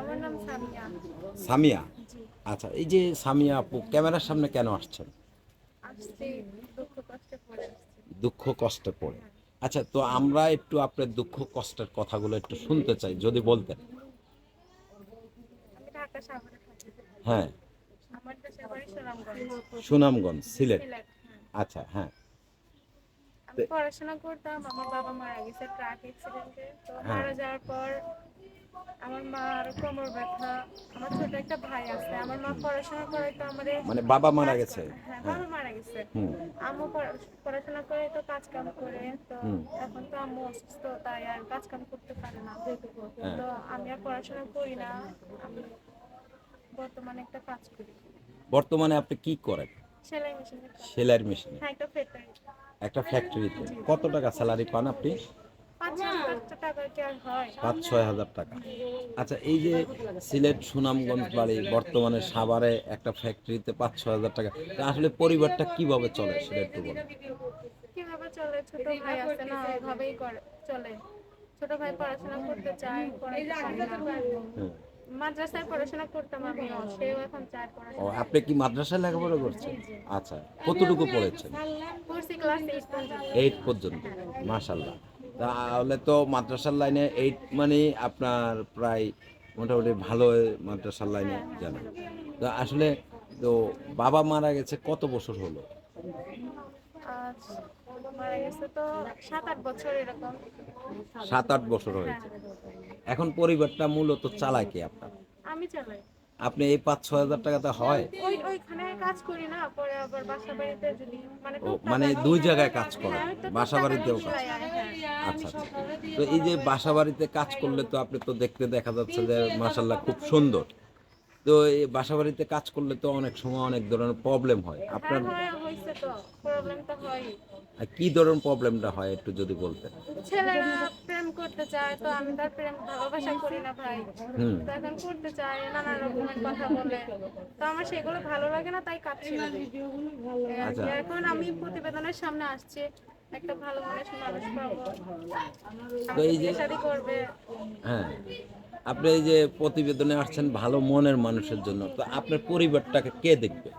আমার নাম সামিয়া। সামিয়া? আচ্ছা এই যে সামিয়া আপু ক্যামেরার সামনে কেন আসছেন? দুঃখ কষ্টে পড়ে আচ্ছা তো আমরা একটু আপনার দুঃখ কষ্টের কথাগুলো একটু শুনতে চাই যদি বলতেন। হ্যাঁ। সুনামগঞ্জ। সিলেট। হ্যাঁ। আচ্ছা হ্যাঁ। পড়াশোনা করতাম আমার বাবা মারা গেছে ট্রাক অ্যাক্সিডেন্টে তো হ্যাঁ। মারা যাওয়ার পর আমার মার কোমর ব্যথা আমার ছোট একটা ভাই আছে আমার মা পড়াশোনা করে তো আমাদের মানে বাবা মারা গেছে? হ্যাঁ বাবা মারা গেছে। আম্মু পড়াশোনা করে তো কাজ কাম করে তো এখন তো আম্মু অসুস্থ তাই আর কাজ কাম করতে পারে না। হ্যাঁ। তো আমি আর পড়াশোনা করি না আমি বর্তমানে একটা কাজ করি। বর্তমানে আপনি কি করেন? সেলাই মেশিনে হ্যাঁ একটা ফ্যাক্টরি একটা ফ্যাক্টরিতে কত টাকা স্যালারি পান আপনি? পাঁচ হয়? ছয় হাজার টাকা। আচ্ছা এই যে সিলেট সুনামগঞ্জ বাড়ি বর্তমানে সাভারে একটা ফ্যাক্টরিতে পাঁচ ছয় হাজার টাকা। আসলে পরিবারটা কীভাবে চলে সেটা একটু কীভাবে চলে? ছোট ভাই আছে না করে চলে। ছোট ভাই পড়াশোনা করতে চায়। হুম। মাদ্রাসায় পড়াশোনা করতাম আমিও সেও এখন পড়াশোনা আপনি কি মাদ্রাসায় লেখাপড়া করছেন? আচ্ছা কতটুকু পড়েছেন? পড়ছি ক্লাস এইট পর্যন্ত। এইট পর্যন্ত মাশাল্লাহ তাহলে তো মাদ্রাসার লাইনে এইট মানে আপনার প্রায় মোটামুটি ভালো মাদ্রাসার লাইনে জানেন তো আসলে তো বাবা মারা গেছে কত বছর হলো? সাত আট বছর হয়েছে। এখন পরিবারটা মূলত চালায় কি আপনার? আমি চালাই। আপনি এই পাঁচ ছয় হাজার টাকাতে হয়? ওই ওইখানে কাজ করি না পরে আবার বাসা বাড়িতে যদি মানে ও মানে দুই জায়গায় কাজ করেন? হ্যাঁ, বাসা বাড়িতেও কাজ সেলাই হ্যাঁ। আচ্ছা আচ্ছা। তো এই যে বাসা বাড়িতে কাজ করলে তো আপনি তো দেখতে দেখা যাচ্ছে যে মাসাল্লাহ খুব সুন্দর। তো এই বাসা বাড়িতে কাজ করলে তো অনেক সময় অনেক ধরনের প্রবলেম হয়। আপনার হ্যাঁ হয় হয়েছে তো প্রবলেম তো হয় আর কি ধরনের প্রবলেমটা হয় একটু যদি বলতেন? ছেলেরা করতে চায় তো আমি তার প্রেম ভালোবাসা করি না ভাই তো এখন করতে চায় নানা রকমের কথা বলে তো আমার সেগুলো ভালো লাগে না তাই কাজ ছেড়ে দিই। এই আর কি। আচ্ছা। এখন আমি প্রতিবেদনের সামনে আসছি একটা ভালো মানুষ মানুষ পাবো এই যে- করবে হ্যাঁ আপনি এই যে প্রতিবেদনে আসছেন ভালো মনের মানুষের জন্য তো আপনার পরিবারটাকে কে দেখবে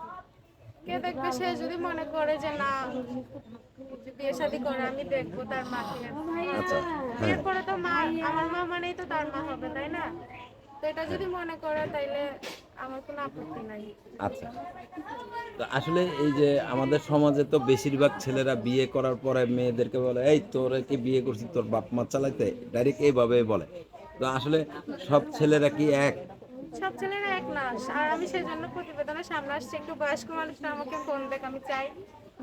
কে দেখবে সে যদি মনে করে যে না বিয়ে শাদী করে আমি দেখব তার মাকে। আচ্ছা হ্যাঁ। এরপরে তো মা আমার মা মানেই তো তার মা হবে তাই না? তো এটা যদি মনে করে তাইলে আমার কোনো আপত্তি নাই। আচ্ছা। তো আসলে এই যে আমাদের সমাজে তো বেশিরভাগ ছেলেরা বিয়ে করার পরে মেয়েদেরকে বলে এই তোরে কি বিয়ে করছিস তোর বাপ মা চালাইতে? ডাইরেক্ট এইভাবে বলে। তো আসলে সব ছেলেরা কি এক? সব ছেলেরা এক নাশ। আর আমি সেই জন্য প্রতিবেদনে সামনে আসছি, একটু বয়স্ক মানুষরা আমাকে ফোন দেখ, আমি চাই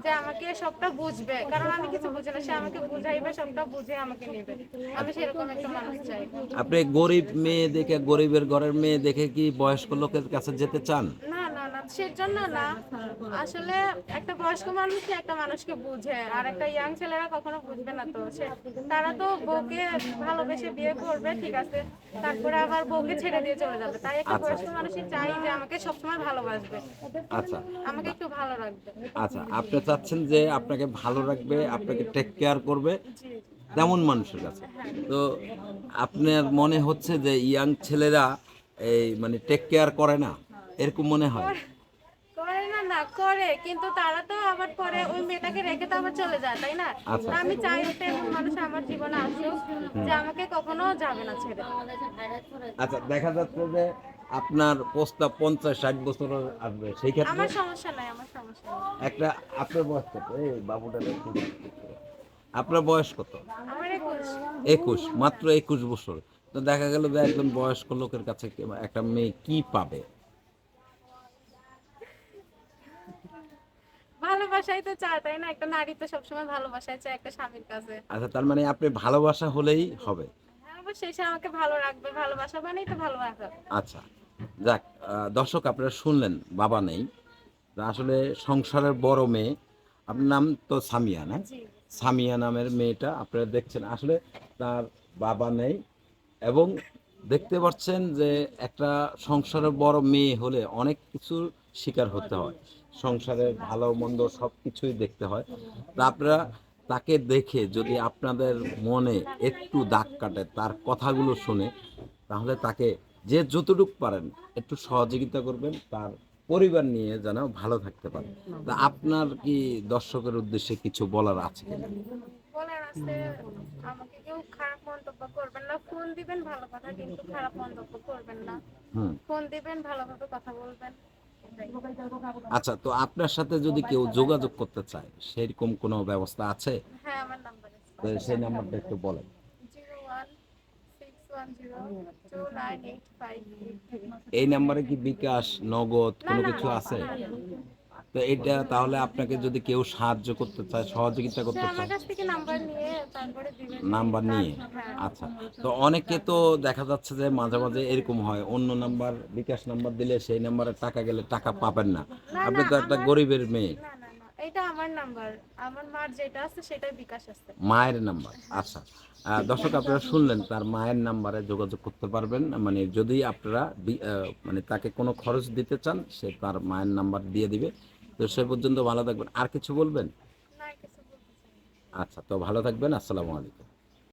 যে আমাকে সবটা বুঝবে। কারণ আমি কিছু বুঝি না, সে আমাকে বুঝাইবে, সবটা বুঝে আমাকে নেবে। আমি সেরকম একটা মানুষ চাই। আপনি গরিব মেয়ে দেখে, গরিবের ঘরের মেয়ে দেখে কি বয়স্ক লোকের কাছে যেতে চান? সেজন্য না। আসলে একটা বয়স্ক মানুষই একটা মানুষকে বুঝে আর একটা ইয়াং ছেলেরা কখনো বুঝবে না তো। সে তারা তো বউকে ভালোবেসে বিয়ে করবে ঠিক আছে তারপরে আবার বউকে ছেড়ে দিয়ে চলে যাবে। তাই একটা আচ্ছা। বয়স্ক মানুষই চাই যে আমাকে সবসময় ভালোবাসবে। আচ্ছা। আমাকে একটু ভালো রাখবে। আচ্ছা আপনি চাচ্ছেন যে আপনাকে ভালো রাখবে আপনাকে টেক কেয়ার করবে তেমন মানুষের কাছে। তো আপনার মনে হচ্ছে যে ইয়াং ছেলেরা এই মানে টেক কেয়ার করে না? এরকম মনে হয়? করে কিন্তু তারা তো আবার পরে ওই মেয়েটাকে রেখে তো আবার চলে যায় তাই না? আচ্ছা। আমি চাই একটা এমন মানুষ আমার জীবনে আসুক যে আমাকে কখনো যাবে না ছেড়ে। আচ্ছা দেখা যাচ্ছে যে আপনার প্রস্তাব পঞ্চাশ ষাট বছর আসবে সেই ক্ষেত্রে আমার সমস্যা নাই আমার সমস্যা একটা আপনার বয়স কত? এই বাবুটা আপনার বয়স কত? আমার একুশ মাত্র একুশ বছর। তো দেখা গেল যে একজন বয়স্ক লোকের কাছে একটা মেয়ে কি পাবে? ভালোবাসাই তো চায় তাই না? একটা নারী তো সবসময় ভালোবাসায় চায় একটা স্বামীর কাছে। আচ্ছা তার মানে আপনি ভালোবাসা হলেই হবে। হ্যাঁ অবশ্যই আমাকে ভালো রাখবে ভালোবাসা মানেই তো ভালো রাখা আচ্ছা যাক দর্শক আপনারা শুনলেন বাবা নেই। আসলে সংসারের বড় মেয়ে আপনার নাম তো সামিয়া না? সামিয়া নামের মেয়েটা আপনারা দেখছেন। আসলে তার বাবা নেই এবং দেখতে পাচ্ছেন যে একটা সংসারের বড় মেয়ে হলে অনেক কিছুর শিকার হতে হয়। সংসারের ভালো মন্দ সব কিছুই দেখতে হয়। তা আপনারা তাকে দেখে যদি আপনাদের মনে একটু দাগ কাটে তার কথাগুলো শুনে তাহলে তাকে যে যতটুকু পারেন একটু সহযোগিতা করবেন তার পরিবার নিয়ে যেন ভালো থাকতে পারে। তা আপনার কি দর্শকের উদ্দেশ্যে কিছু বলার আছে কিনা? বলার আছে আমাকে কেউ খারাপ মন্তব্য করবেন না। ফোন দিবেন ভালো কথা কিন্তু খারাপ মন্তব্য করবেন না। হুম। ফোন দিবেন ভালোভাবে কথা বলবেন। আচ্ছা তো আপনার সাথে যদি কেউ যোগাযোগ করতে চায় সেরকম কোনো ব্যবস্থা আছে হ্যাঁ আমার নাম্বার তো সেই নাম্বারটা একটু বলেন এই নাম্বারে কি বিকাশ নগদ কোনো কিছু আছে তো এটা তাহলে আপনাকে যদি কেউ সাহায্য করতে চায় সহযোগিতা করতে চায়। নাম্বার নিয়ে নিয়ে? হ্যাঁ আচ্ছা। তো অনেকে তো দেখা যাচ্ছে যে মাঝে মাঝে এরকম হয় অন্য নাম্বার বিকাশ নাম্বার দিলে সেই নাম্বারে টাকা গেলে টাকা পাবেন না। আপনি তো একটা গরিবের মেয়ে। এটা আমার নাম্বার। আমার মার যেটা আছে সেটাই বিকাশ আছে। মায়ের নাম্বার আচ্ছা। দর্শক আপনারা শুনলেন তার মায়ের নাম্বারে যোগাযোগ করতে পারবেন। মানে যদি আপনারা মানে তাকে কোনো খরচ দিতে চান সে তার মায়ের নাম্বার দিয়ে দিবে। তো সে পর্যন্ত ভালো থাকবেন। আর কিছু বলবেন। আচ্ছা তো ভালো থাকবেন। আসসালামু আলাইকুম।